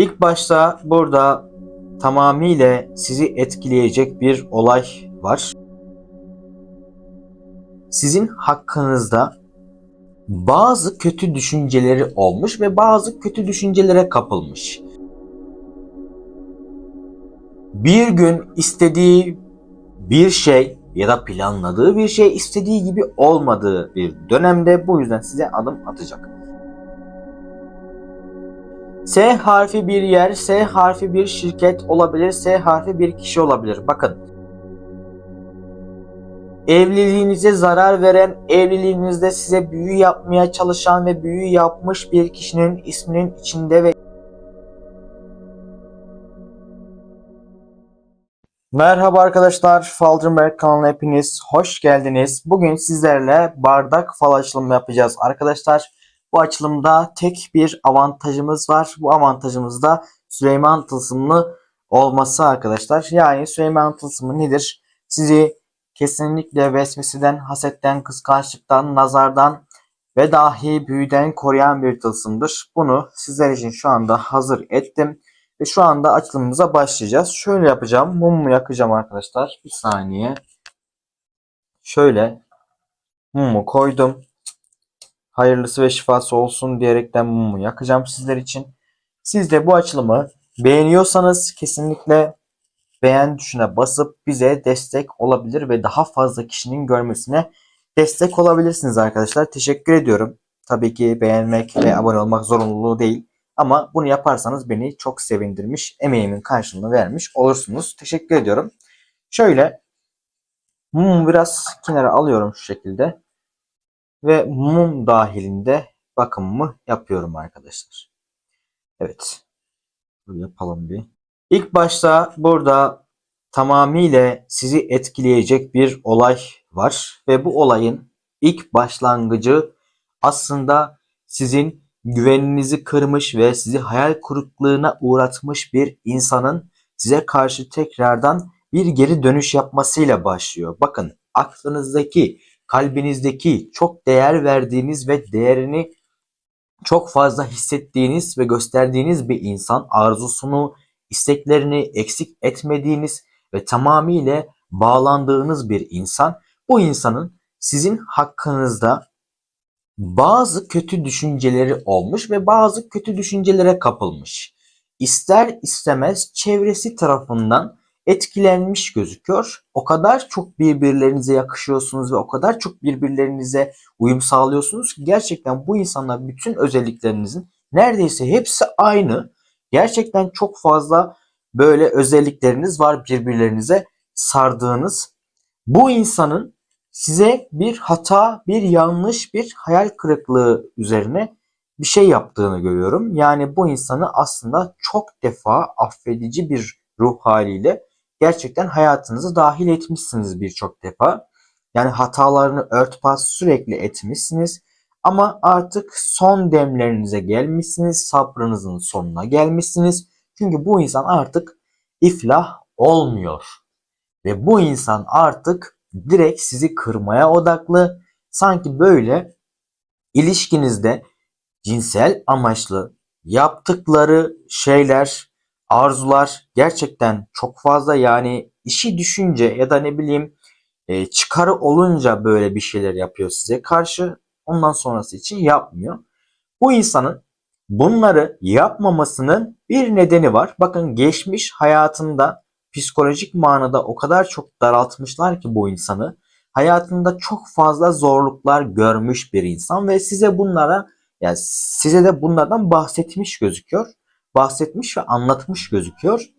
İlk başta burada tamamıyla sizi etkileyecek bir olay var. Sizin hakkınızda bazı kötü düşünceleri olmuş ve bazı kötü düşüncelere kapılmış. Bir gün istediği bir şey ya da planladığı bir şey istediği gibi olmadığı bir dönemde bu yüzden size adım atacak. S harfi bir yer, S harfi bir şirket olabilir, S harfi bir kişi olabilir. Bakın. Evliliğinize zarar veren, evliliğinizde size büyü yapmaya çalışan ve büyü yapmış bir kişinin isminin içinde ve Merhaba arkadaşlar, Falcınberg kanalına hepiniz hoş geldiniz. Bugün sizlerle bardak fal açılımı yapacağız arkadaşlar. Bu açılımda tek bir avantajımız var. Bu avantajımız da Süleyman Tılsımlı olması arkadaşlar. Yani Süleyman Tılsımı nedir? Sizi kesinlikle vesveseden, hasetten, kıskançlıktan, nazardan ve dahi büyüden koruyan bir tılsımdır. Bunu sizler için şu anda hazır ettim. Ve şu anda açılımımıza başlayacağız. Şöyle yapacağım. Mumu yakacağım arkadaşlar. Bir saniye. Şöyle mumu koydum. Hayırlısı ve şifası olsun diyerekten mumu yakacağım sizler için. Siz de bu açılımı beğeniyorsanız kesinlikle beğen tuşuna basıp bize destek olabilir ve daha fazla kişinin görmesine destek olabilirsiniz arkadaşlar. Teşekkür ediyorum. Tabii ki beğenmek ve abone olmak zorunluluğu değil. Ama bunu yaparsanız beni çok sevindirmiş, emeğimin karşılığını vermiş olursunuz. Teşekkür ediyorum. Şöyle mumu biraz kenara alıyorum şu şekilde. Ve mum dahilinde bakımımı yapıyorum arkadaşlar. Evet. Yapalım bir. İlk başta burada tamamıyla sizi etkileyecek bir olay var. Ve bu olayın ilk başlangıcı aslında sizin güveninizi kırmış ve sizi hayal kırıklığına uğratmış bir insanın size karşı tekrardan bir geri dönüş yapmasıyla başlıyor. Bakın aklınızdaki, kalbinizdeki çok değer verdiğiniz ve değerini çok fazla hissettiğiniz ve gösterdiğiniz bir insan arzusunu, isteklerini eksik etmediğiniz ve tamamıyla bağlandığınız bir insan. Bu insanın sizin hakkınızda bazı kötü düşünceleri olmuş ve bazı kötü düşüncelere kapılmış. İster istemez çevresi tarafından etkilenmiş gözüküyor. O kadar çok birbirlerinize yakışıyorsunuz ve o kadar çok birbirlerinize uyum sağlıyorsunuz ki gerçekten bu insanlar bütün özelliklerinizin neredeyse hepsi aynı. Gerçekten çok fazla böyle özellikleriniz var birbirlerinize sardığınız. Bu insanın size bir hata, bir yanlış, bir hayal kırıklığı üzerine bir şey yaptığını görüyorum. Yani bu insanı aslında çok defa affedici bir ruh haliyle gerçekten hayatınıza dahil etmişsiniz birçok defa. Yani hatalarını örtbas sürekli etmişsiniz. Ama artık son demlerinize gelmişsiniz. Sabrınızın sonuna gelmişsiniz. Çünkü bu insan artık iflah olmuyor. Ve bu insan artık direkt sizi kırmaya odaklı. Sanki böyle ilişkinizde cinsel amaçlı yaptıkları şeyler, arzular gerçekten çok fazla yani işi düşünce ya da ne bileyim e, çıkarı olunca böyle bir şeyler yapıyor size karşı ondan sonrası için yapmıyor. Bu insanın bunları yapmamasının bir nedeni var. Bakın geçmiş hayatında psikolojik manada o kadar çok daraltmışlar ki bu insanı. Hayatında çok fazla zorluklar görmüş bir insan ve size bunlara yani size de bunlardan bahsetmiş gözüküyor. Bahsetmiş ve anlatmış gözüküyor.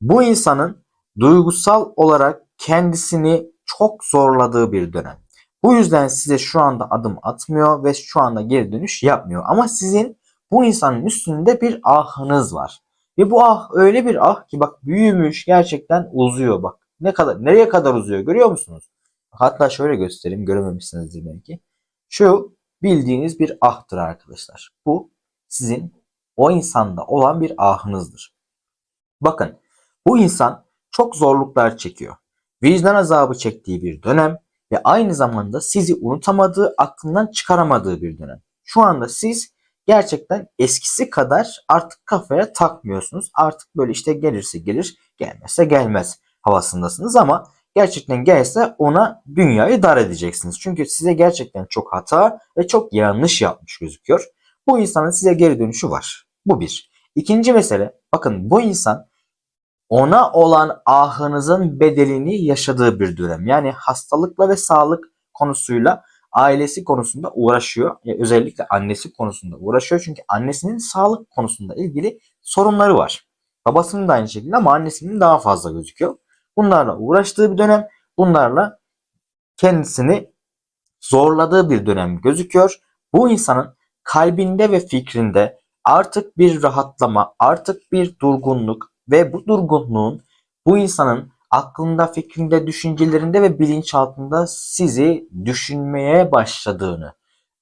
Bu insanın duygusal olarak kendisini çok zorladığı bir dönem. Bu yüzden size şu anda adım atmıyor ve şu anda geri dönüş yapmıyor. Ama sizin bu insanın üstünde bir ahınız var. Ve bu ah öyle bir ah ki bak büyümüş gerçekten uzuyor bak. Ne kadar nereye kadar uzuyor görüyor musunuz? Hatta şöyle göstereyim görememişsinizdir belki. Şu bildiğiniz bir ahtır arkadaşlar. Bu sizin o insanda olan bir ahınızdır. Bakın bu insan çok zorluklar çekiyor. Vicdan azabı çektiği bir dönem ve aynı zamanda sizi unutamadığı, aklından çıkaramadığı bir dönem. Şu anda siz gerçekten eskisi kadar artık kafaya takmıyorsunuz. Artık böyle işte gelirse gelir, gelmezse gelmez havasındasınız ama gerçekten gelse ona dünyayı dar edeceksiniz. Çünkü size gerçekten çok hata ve çok yanlış yapmış gözüküyor. Bu insanın size geri dönüşü var. Bu bir. İkinci mesele bakın bu insan ona olan ahınızın bedelini yaşadığı bir dönem. Yani hastalıkla ve sağlık konusuyla ailesi konusunda uğraşıyor. Ya özellikle annesi konusunda uğraşıyor. Çünkü annesinin sağlık konusunda ilgili sorunları var. Babasının da aynı şekilde ama annesinin daha fazla gözüküyor. Bunlarla uğraştığı bir dönem. Bunlarla kendisini zorladığı bir dönem gözüküyor. Bu insanın kalbinde ve fikrinde artık bir rahatlama, artık bir durgunluk ve bu durgunluğun bu insanın aklında, fikrinde, düşüncelerinde ve bilinçaltında sizi düşünmeye başladığını,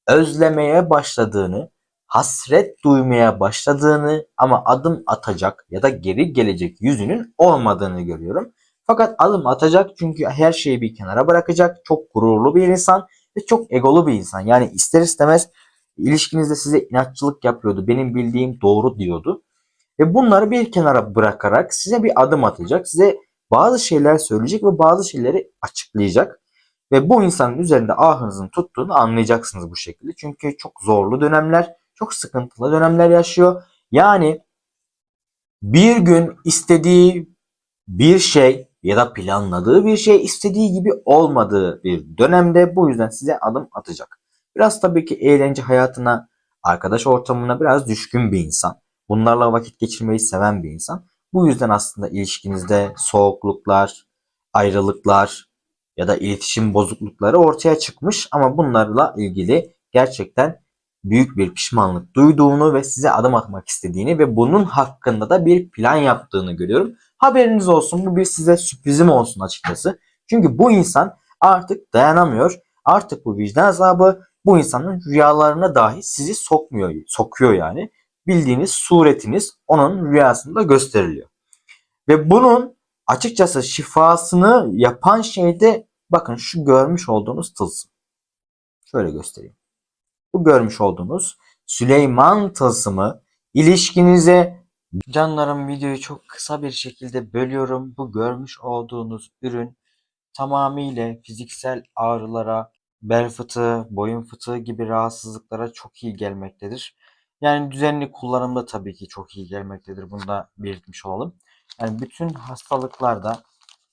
özlemeye başladığını, hasret duymaya başladığını ama adım atacak ya da geri gelecek yüzünün olmadığını görüyorum. Fakat adım atacak çünkü her şeyi bir kenara bırakacak. Çok gururlu bir insan ve çok egolu bir insan. Yani ister istemez ilişkinizde size inatçılık yapıyordu. Benim bildiğim doğru diyordu. Ve bunları bir kenara bırakarak size bir adım atacak. Size bazı şeyler söyleyecek ve bazı şeyleri açıklayacak. Ve bu insanın üzerinde ahınızın tuttuğunu anlayacaksınız bu şekilde. Çünkü çok zorlu dönemler, çok sıkıntılı dönemler yaşıyor. Yani bir gün istediği bir şey ya da planladığı bir şey istediği gibi olmadığı bir dönemde bu yüzden size adım atacak. Biraz tabii ki eğlence hayatına, arkadaş ortamına biraz düşkün bir insan. Bunlarla vakit geçirmeyi seven bir insan. Bu yüzden aslında ilişkinizde soğukluklar, ayrılıklar ya da iletişim bozuklukları ortaya çıkmış ama bunlarla ilgili gerçekten büyük bir pişmanlık duyduğunu ve size adım atmak istediğini ve bunun hakkında da bir plan yaptığını görüyorum. Haberiniz olsun bu bir size sürprizim olsun açıkçası. Çünkü bu insan artık dayanamıyor. Artık bu vicdan azabı bu insanın rüyalarına dahi sizi sokmuyor, sokuyor yani. Bildiğiniz suretiniz onun rüyasında gösteriliyor. Ve bunun açıkçası şifasını yapan şey de bakın şu görmüş olduğunuz tılsım. Şöyle göstereyim. Bu görmüş olduğunuz Süleyman tılsımı ilişkinize Canlarım videoyu çok kısa bir şekilde bölüyorum. Bu görmüş olduğunuz ürün tamamıyla fiziksel ağrılara, bel fıtığı, boyun fıtığı gibi rahatsızlıklara çok iyi gelmektedir. Yani düzenli kullanımda tabii ki çok iyi gelmektedir. Bunu da belirtmiş olalım. Yani bütün hastalıklarda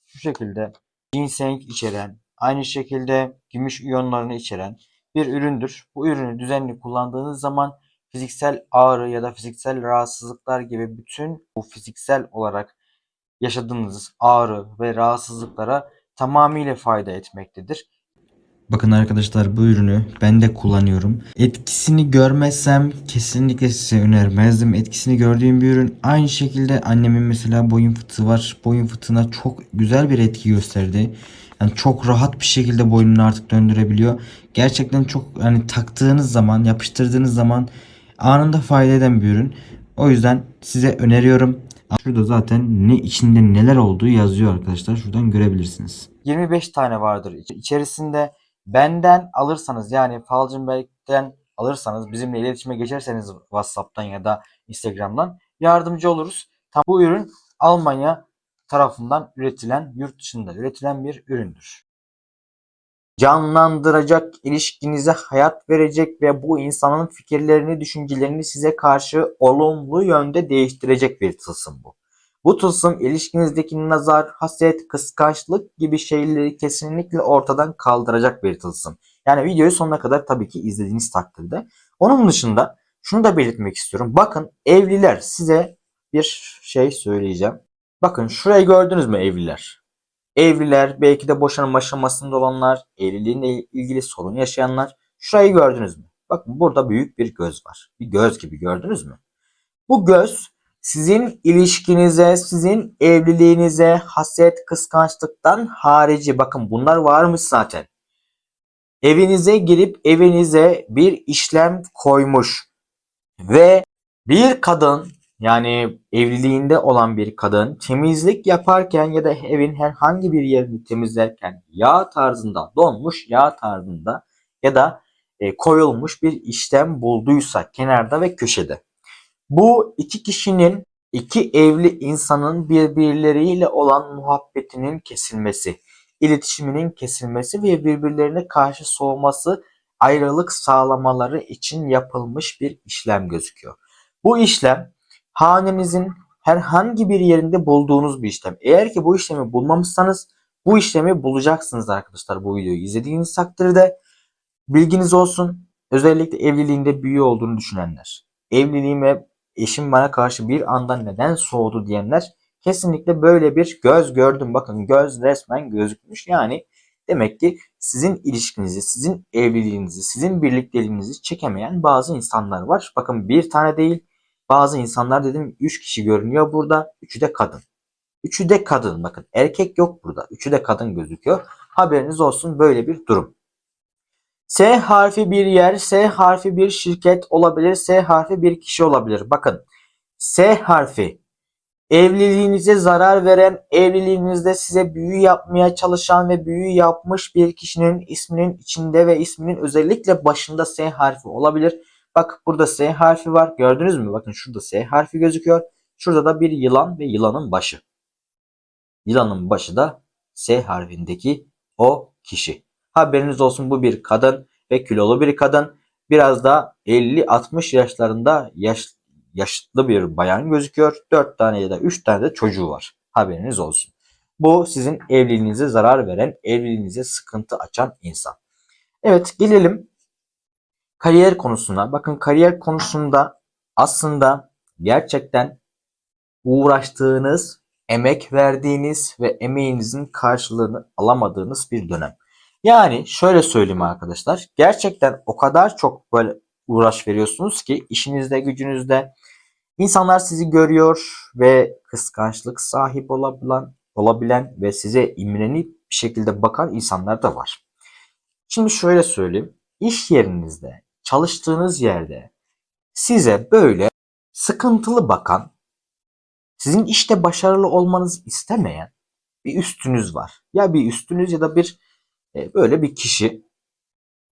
şu şekilde ginseng içeren, aynı şekilde gümüş iyonlarını içeren bir üründür. Bu ürünü düzenli kullandığınız zaman fiziksel ağrı ya da fiziksel rahatsızlıklar gibi bütün bu fiziksel olarak yaşadığınız ağrı ve rahatsızlıklara tamamıyla fayda etmektedir. Bakın arkadaşlar bu ürünü ben de kullanıyorum. Etkisini görmezsem kesinlikle size önermezdim. Etkisini gördüğüm bir ürün. Aynı şekilde annemin mesela boyun fıtığı var. Boyun fıtığına çok güzel bir etki gösterdi. Yani çok rahat bir şekilde boynunu artık döndürebiliyor. Gerçekten çok hani taktığınız zaman, yapıştırdığınız zaman anında fayda eden bir ürün. O yüzden size öneriyorum. Şurada zaten ne içinde neler olduğu yazıyor arkadaşlar. Şuradan görebilirsiniz. 25 tane vardır. İç- İçerisinde benden alırsanız yani Falcınbek'ten alırsanız bizimle iletişime geçerseniz WhatsApp'tan ya da Instagram'dan yardımcı oluruz. Tam bu ürün Almanya tarafından üretilen, yurt dışında üretilen bir üründür. Canlandıracak, ilişkinize hayat verecek ve bu insanın fikirlerini, düşüncelerini size karşı olumlu yönde değiştirecek bir tılsım bu. Bu tılsım ilişkinizdeki nazar, haset, kıskançlık gibi şeyleri kesinlikle ortadan kaldıracak bir tılsım. Yani videoyu sonuna kadar tabii ki izlediğiniz takdirde. Onun dışında şunu da belirtmek istiyorum. Bakın evliler size bir şey söyleyeceğim. Bakın şurayı gördünüz mü evliler? Evliler, belki de boşanma aşamasında olanlar, evliliğinle ilgili sorun yaşayanlar. Şurayı gördünüz mü? Bakın burada büyük bir göz var. Bir göz gibi gördünüz mü? Bu göz sizin ilişkinize, sizin evliliğinize haset, kıskançlıktan harici bakın bunlar varmış zaten. Evinize girip evinize bir işlem koymuş ve bir kadın yani evliliğinde olan bir kadın temizlik yaparken ya da evin herhangi bir yerini temizlerken yağ tarzında donmuş yağ tarzında ya da e, koyulmuş bir işlem bulduysa kenarda ve köşede. Bu iki kişinin iki evli insanın birbirleriyle olan muhabbetinin kesilmesi, iletişiminin kesilmesi ve birbirlerine karşı soğuması ayrılık sağlamaları için yapılmış bir işlem gözüküyor. Bu işlem hanenizin herhangi bir yerinde bulduğunuz bir işlem. Eğer ki bu işlemi bulmamışsanız bu işlemi bulacaksınız arkadaşlar bu videoyu izlediğiniz takdirde. Bilginiz olsun. Özellikle evliliğinde büyü olduğunu düşünenler. Evliliğime eşim bana karşı bir anda neden soğudu diyenler kesinlikle böyle bir göz gördüm. Bakın göz resmen gözükmüş. Yani demek ki sizin ilişkinizi, sizin evliliğinizi, sizin birlikteliğinizi çekemeyen bazı insanlar var. Bakın bir tane değil bazı insanlar dedim 3 kişi görünüyor burada. Üçü de kadın. Üçü de kadın bakın. Erkek yok burada. Üçü de kadın gözüküyor. Haberiniz olsun böyle bir durum. S harfi bir yer, S harfi bir şirket olabilir, S harfi bir kişi olabilir. Bakın S harfi evliliğinize zarar veren, evliliğinizde size büyü yapmaya çalışan ve büyü yapmış bir kişinin isminin içinde ve isminin özellikle başında S harfi olabilir. Bak burada S harfi var. Gördünüz mü? Bakın şurada S harfi gözüküyor. Şurada da bir yılan ve yılanın başı. Yılanın başı da S harfindeki o kişi. Haberiniz olsun bu bir kadın ve kilolu bir kadın. Biraz da 50-60 yaşlarında yaş, yaşlı bir bayan gözüküyor. 4 tane ya da 3 tane de çocuğu var. Haberiniz olsun. Bu sizin evliliğinize zarar veren, evliliğinize sıkıntı açan insan. Evet gelelim kariyer konusuna. Bakın kariyer konusunda aslında gerçekten uğraştığınız, emek verdiğiniz ve emeğinizin karşılığını alamadığınız bir dönem. Yani şöyle söyleyeyim arkadaşlar. Gerçekten o kadar çok böyle uğraş veriyorsunuz ki işinizde, gücünüzde insanlar sizi görüyor ve kıskançlık sahip olabilen, olabilen ve size imrenip bir şekilde bakan insanlar da var. Şimdi şöyle söyleyeyim. İş yerinizde, çalıştığınız yerde size böyle sıkıntılı bakan, sizin işte başarılı olmanızı istemeyen bir üstünüz var. Ya bir üstünüz ya da bir e, böyle bir kişi.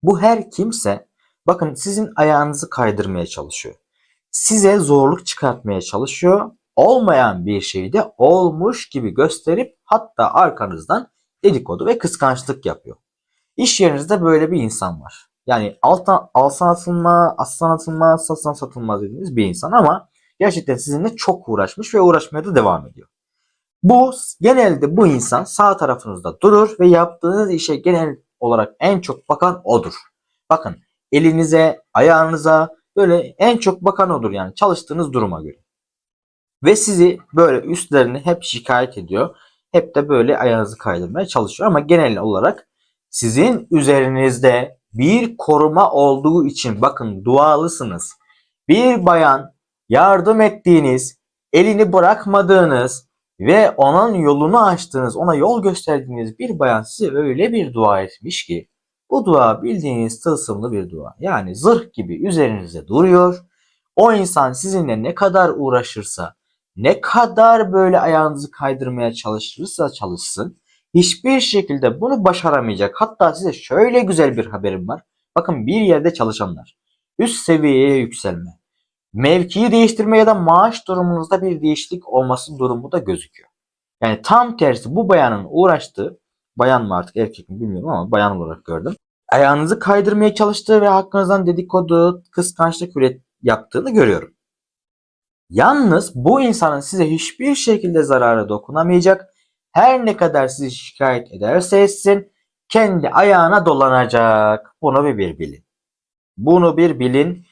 Bu her kimse bakın sizin ayağınızı kaydırmaya çalışıyor. Size zorluk çıkartmaya çalışıyor. Olmayan bir şeyi de olmuş gibi gösterip hatta arkanızdan dedikodu ve kıskançlık yapıyor. İş yerinizde böyle bir insan var. Yani alttan alsan atılma, aslan atılma, satsan satılmaz dediğiniz bir insan ama gerçekten sizinle çok uğraşmış ve uğraşmaya da devam ediyor. Bu genelde bu insan sağ tarafınızda durur ve yaptığınız işe genel olarak en çok bakan odur. Bakın elinize, ayağınıza böyle en çok bakan odur yani çalıştığınız duruma göre. Ve sizi böyle üstlerini hep şikayet ediyor. Hep de böyle ayağınızı kaydırmaya çalışıyor ama genel olarak sizin üzerinizde bir koruma olduğu için bakın dualısınız. Bir bayan yardım ettiğiniz, elini bırakmadığınız, ve onun yolunu açtığınız, ona yol gösterdiğiniz bir bayan size öyle bir dua etmiş ki bu dua bildiğiniz tılsımlı bir dua. Yani zırh gibi üzerinizde duruyor. O insan sizinle ne kadar uğraşırsa, ne kadar böyle ayağınızı kaydırmaya çalışırsa çalışsın, hiçbir şekilde bunu başaramayacak. Hatta size şöyle güzel bir haberim var. Bakın bir yerde çalışanlar, üst seviyeye yükselme, mevkiyi değiştirme ya da maaş durumunuzda bir değişiklik olması durumu da gözüküyor. Yani tam tersi bu bayanın uğraştığı, bayan mı artık erkek mi bilmiyorum ama bayan olarak gördüm. Ayağınızı kaydırmaya çalıştığı ve hakkınızdan dedikodu, kıskançlık üret yaptığını görüyorum. Yalnız bu insanın size hiçbir şekilde zararı dokunamayacak. Her ne kadar sizi şikayet ederse etsin kendi ayağına dolanacak. Bunu bir, bir bilin. Bunu bir bilin.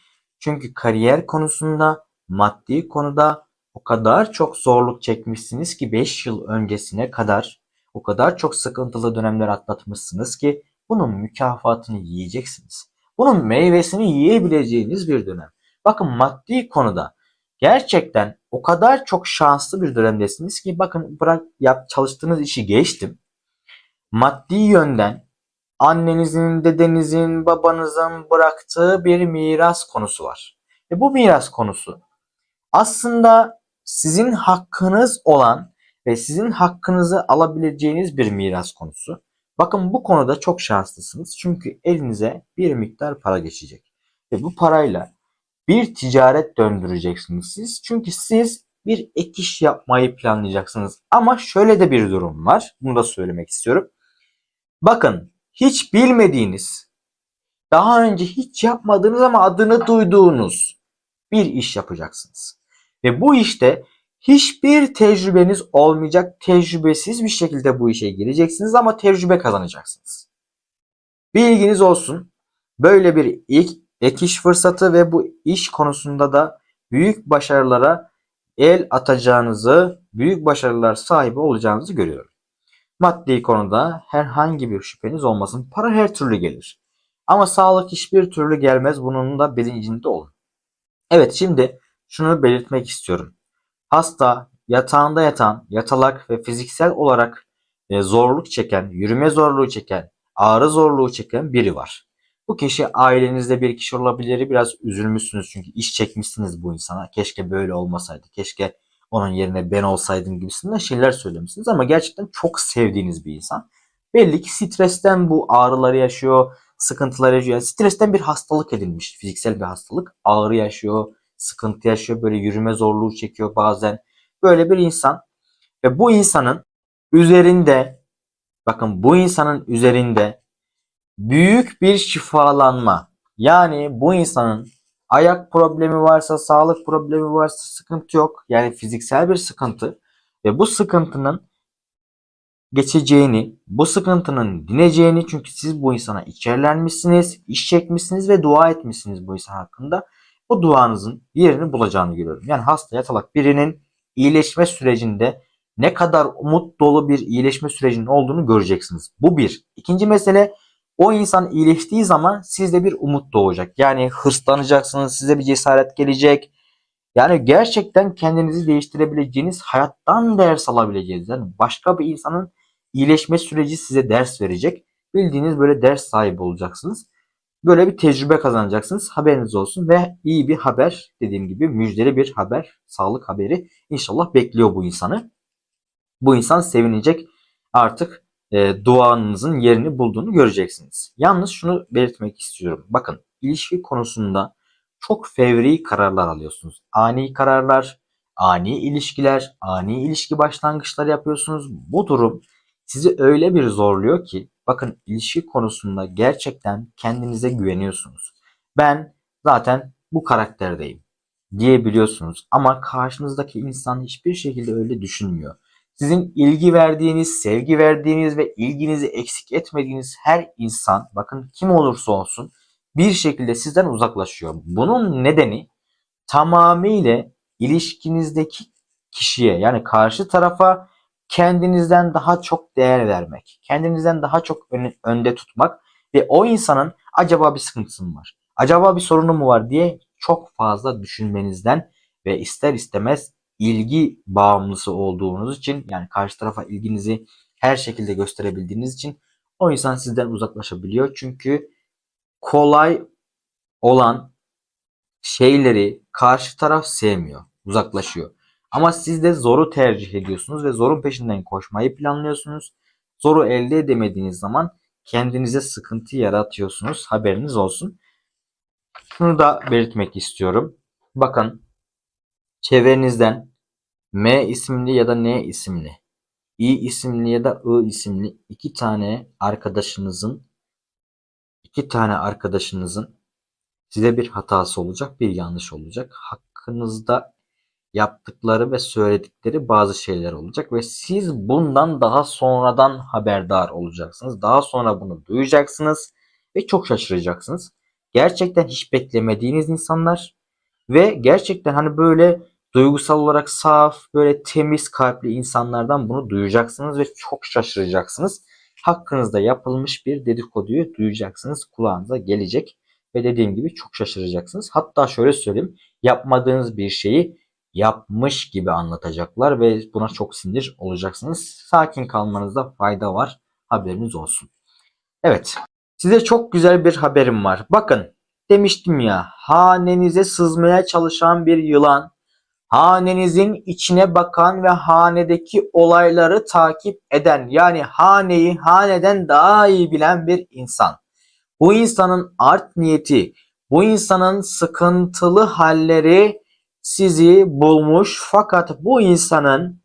Çünkü kariyer konusunda, maddi konuda o kadar çok zorluk çekmişsiniz ki 5 yıl öncesine kadar o kadar çok sıkıntılı dönemler atlatmışsınız ki bunun mükafatını yiyeceksiniz. Bunun meyvesini yiyebileceğiniz bir dönem. Bakın maddi konuda gerçekten o kadar çok şanslı bir dönemdesiniz ki bakın bırak yap çalıştığınız işi geçtim. Maddi yönden annenizin, dedenizin, babanızın bıraktığı bir miras konusu var. Ve bu miras konusu aslında sizin hakkınız olan ve sizin hakkınızı alabileceğiniz bir miras konusu. Bakın bu konuda çok şanslısınız. Çünkü elinize bir miktar para geçecek. Ve bu parayla bir ticaret döndüreceksiniz siz. Çünkü siz bir ek iş yapmayı planlayacaksınız. Ama şöyle de bir durum var. Bunu da söylemek istiyorum. Bakın hiç bilmediğiniz, daha önce hiç yapmadığınız ama adını duyduğunuz bir iş yapacaksınız. Ve bu işte hiçbir tecrübeniz olmayacak. Tecrübesiz bir şekilde bu işe gireceksiniz ama tecrübe kazanacaksınız. Bilginiz olsun. Böyle bir ilk ek iş fırsatı ve bu iş konusunda da büyük başarılara el atacağınızı, büyük başarılar sahibi olacağınızı görüyorum. Maddi konuda herhangi bir şüpheniz olmasın. Para her türlü gelir. Ama sağlık hiçbir türlü gelmez. Bunun da bilincinde olun. Evet şimdi şunu belirtmek istiyorum. Hasta, yatağında yatan, yatalak ve fiziksel olarak e, zorluk çeken, yürüme zorluğu çeken, ağrı zorluğu çeken biri var. Bu kişi ailenizde bir kişi olabilir. Biraz üzülmüşsünüz çünkü iş çekmişsiniz bu insana. Keşke böyle olmasaydı. Keşke onun yerine ben olsaydım gibisinden şeyler söylemişsiniz. Ama gerçekten çok sevdiğiniz bir insan. Belli ki stresten bu ağrıları yaşıyor, sıkıntılar yaşıyor. Yani stresten bir hastalık edinmiş. Fiziksel bir hastalık. Ağrı yaşıyor, sıkıntı yaşıyor. Böyle yürüme zorluğu çekiyor bazen. Böyle bir insan. Ve bu insanın üzerinde bakın bu insanın üzerinde büyük bir şifalanma. Yani bu insanın ayak problemi varsa, sağlık problemi varsa sıkıntı yok. Yani fiziksel bir sıkıntı ve bu sıkıntının geçeceğini, bu sıkıntının dineceğini çünkü siz bu insana içerlenmişsiniz, iş çekmişsiniz ve dua etmişsiniz bu insan hakkında. Bu duanızın yerini bulacağını görüyorum. Yani hasta yatalak birinin iyileşme sürecinde ne kadar umut dolu bir iyileşme sürecinin olduğunu göreceksiniz. Bu bir. İkinci mesele o insan iyileştiği zaman sizde bir umut doğacak. Yani hırslanacaksınız, size bir cesaret gelecek. Yani gerçekten kendinizi değiştirebileceğiniz, hayattan ders alabileceğiniz. Yani başka bir insanın iyileşme süreci size ders verecek. Bildiğiniz böyle ders sahibi olacaksınız. Böyle bir tecrübe kazanacaksınız. Haberiniz olsun ve iyi bir haber dediğim gibi müjdeli bir haber, sağlık haberi inşallah bekliyor bu insanı. Bu insan sevinecek. Artık e, duanızın yerini bulduğunu göreceksiniz. Yalnız şunu belirtmek istiyorum. Bakın ilişki konusunda çok fevri kararlar alıyorsunuz. Ani kararlar, ani ilişkiler, ani ilişki başlangıçları yapıyorsunuz. Bu durum sizi öyle bir zorluyor ki bakın ilişki konusunda gerçekten kendinize güveniyorsunuz. Ben zaten bu karakterdeyim diyebiliyorsunuz ama karşınızdaki insan hiçbir şekilde öyle düşünmüyor. Sizin ilgi verdiğiniz, sevgi verdiğiniz ve ilginizi eksik etmediğiniz her insan, bakın kim olursa olsun bir şekilde sizden uzaklaşıyor. Bunun nedeni tamamıyla ilişkinizdeki kişiye yani karşı tarafa kendinizden daha çok değer vermek, kendinizden daha çok ön- önde tutmak ve o insanın acaba bir sıkıntısı mı var, acaba bir sorunu mu var diye çok fazla düşünmenizden ve ister istemez ilgi bağımlısı olduğunuz için yani karşı tarafa ilginizi her şekilde gösterebildiğiniz için o insan sizden uzaklaşabiliyor. Çünkü kolay olan şeyleri karşı taraf sevmiyor, uzaklaşıyor. Ama siz de zoru tercih ediyorsunuz ve zorun peşinden koşmayı planlıyorsunuz. Zoru elde edemediğiniz zaman kendinize sıkıntı yaratıyorsunuz. Haberiniz olsun. Şunu da belirtmek istiyorum. Bakın çevrenizden M isimli ya da N isimli, İ isimli ya da I isimli iki tane arkadaşınızın iki tane arkadaşınızın size bir hatası olacak, bir yanlış olacak. Hakkınızda yaptıkları ve söyledikleri bazı şeyler olacak ve siz bundan daha sonradan haberdar olacaksınız. Daha sonra bunu duyacaksınız ve çok şaşıracaksınız. Gerçekten hiç beklemediğiniz insanlar ve gerçekten hani böyle duygusal olarak saf, böyle temiz kalpli insanlardan bunu duyacaksınız ve çok şaşıracaksınız. Hakkınızda yapılmış bir dedikoduyu duyacaksınız, kulağınıza gelecek ve dediğim gibi çok şaşıracaksınız. Hatta şöyle söyleyeyim, yapmadığınız bir şeyi yapmış gibi anlatacaklar ve buna çok sinir olacaksınız. Sakin kalmanızda fayda var. Haberiniz olsun. Evet. Size çok güzel bir haberim var. Bakın demiştim ya hanenize sızmaya çalışan bir yılan hanenizin içine bakan ve hanedeki olayları takip eden yani haneyi haneden daha iyi bilen bir insan. Bu insanın art niyeti, bu insanın sıkıntılı halleri sizi bulmuş fakat bu insanın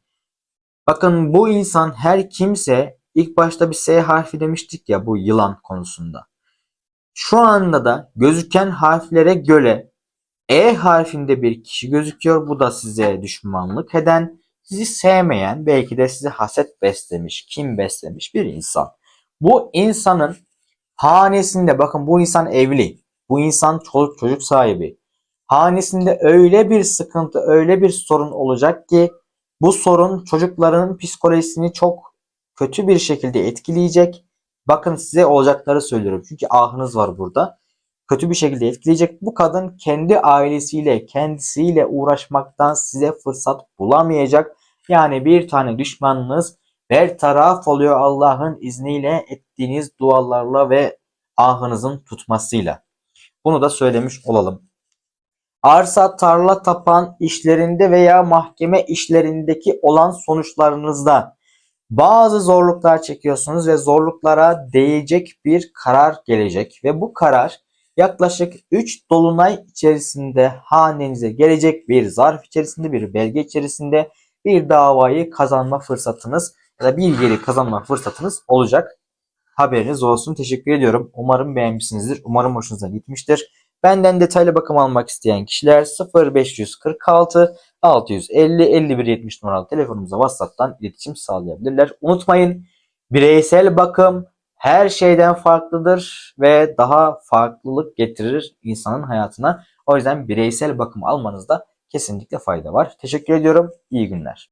bakın bu insan her kimse ilk başta bir S harfi demiştik ya bu yılan konusunda. Şu anda da gözüken harflere göre E harfinde bir kişi gözüküyor. Bu da size düşmanlık eden, sizi sevmeyen, belki de size haset beslemiş, kim beslemiş bir insan. Bu insanın hanesinde bakın bu insan evli. Bu insan çoluk çocuk sahibi. Hanesinde öyle bir sıkıntı, öyle bir sorun olacak ki bu sorun çocukların psikolojisini çok kötü bir şekilde etkileyecek. Bakın size olacakları söylüyorum. Çünkü ahınız var burada. Kötü bir şekilde etkileyecek. Bu kadın kendi ailesiyle, kendisiyle uğraşmaktan size fırsat bulamayacak. Yani bir tane düşmanınız bertaraf oluyor Allah'ın izniyle ettiğiniz dualarla ve ahınızın tutmasıyla. Bunu da söylemiş olalım. Arsa, tarla, tapan işlerinde veya mahkeme işlerindeki olan sonuçlarınızda bazı zorluklar çekiyorsunuz ve zorluklara değecek bir karar gelecek ve bu karar yaklaşık 3 dolunay içerisinde hanenize gelecek bir zarf içerisinde bir belge içerisinde bir davayı kazanma fırsatınız ya da bir yeri kazanma fırsatınız olacak. Haberiniz olsun. Teşekkür ediyorum. Umarım beğenmişsinizdir. Umarım hoşunuza gitmiştir. Benden detaylı bakım almak isteyen kişiler 0546 650 51 70 numaralı telefonumuza WhatsApp'tan iletişim sağlayabilirler. Unutmayın bireysel bakım her şeyden farklıdır ve daha farklılık getirir insanın hayatına. O yüzden bireysel bakım almanızda kesinlikle fayda var. Teşekkür ediyorum. İyi günler.